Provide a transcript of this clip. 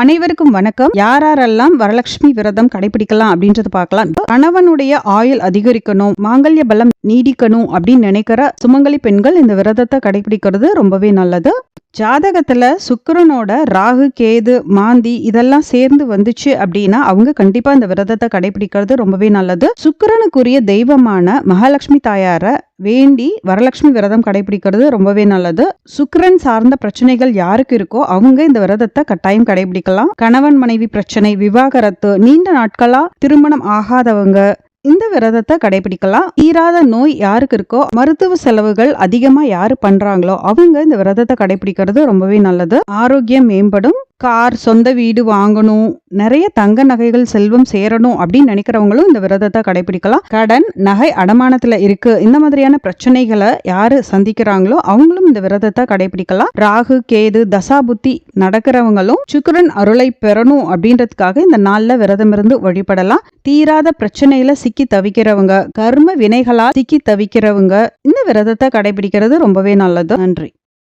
அனைவருக்கும் வணக்கம். யாரெல்லாம் வரலட்சுமி விரதம் கடைபிடிக்கலாம் அப்படின்றது பார்க்கலாம். கணவனுடைய ஆயுள் அதிகரிக்கணும் மாங்கல்ய பலம் நீடிக்கணும் அப்படின்னு நினைக்கிற சுமங்கலி பெண்கள் இந்த விரதத்தை கடைபிடிக்கிறது ரொம்பவே நல்லது. ஜாதகத்துல சுக்கரனோட ராகு கேது மாந்தி இதெல்லாம் சேர்ந்து வந்துச்சு அப்படின்னா அவங்க கண்டிப்பா இந்த விரதத்தை கடைபிடிக்கிறது ரொம்பவே நல்லது. சுக்கிரனுக்குரிய தெய்வமான மகாலட்சுமி தாயார வேண்டி வரலட்சுமி விரதம் கடைபிடிக்கிறது ரொம்பவே நல்லது. சுக்கிரன் சார்ந்த பிரச்சனைகள் யாருக்கு இருக்கோ அவங்க இந்த விரதத்தை கட்டாயம் கடைபிடிக்கலாம். கணவன் மனைவி பிரச்சனை விவாகரத்து நீண்ட நாட்களா திருமணம் ஆகாதவங்க இந்த விரதத்தை கடைபிடிக்கலாம். தீராத நோய் யாருக்கு இருக்கோ மருத்துவ செலவுகள் அதிகமா யாரு பண்றாங்களோ அவங்க இந்த விரதத்தை கடைபிடிக்கிறது ரொம்பவே நல்லது. ஆரோக்கியம் மேம்படும். கார் சொந்த வீடு வாங்கணும் நிறைய தங்க நகைகள் செல்வம் சேரணும் அப்படின்னு நினைக்கிறவங்களும் இந்த விரதத்தை கடைபிடிக்கலாம். கடன் நகை அடமானத்துல இருக்கு. இந்த மாதிரியான பிரச்சனைகளை யாரு சந்திக்கிறாங்களோ அவங்களும் இந்த விரதத்தை கடைபிடிக்கலாம். ராகு கேது தசாபுத்தி நடக்கிறவங்களும் சுக்கரன் அருளை பெறணும் அப்படின்றதுக்காக இந்த நாள்ல விரதம் இருந்து வழிபடலாம். தீராத பிரச்சனையில சிக்கி தவிக்கிறவங்க கர்ம வினைகளால் சிக்கி தவிக்கிறவங்க இந்த விரதத்தை கடைபிடிக்கிறது ரொம்பவே நல்லது. நன்றி.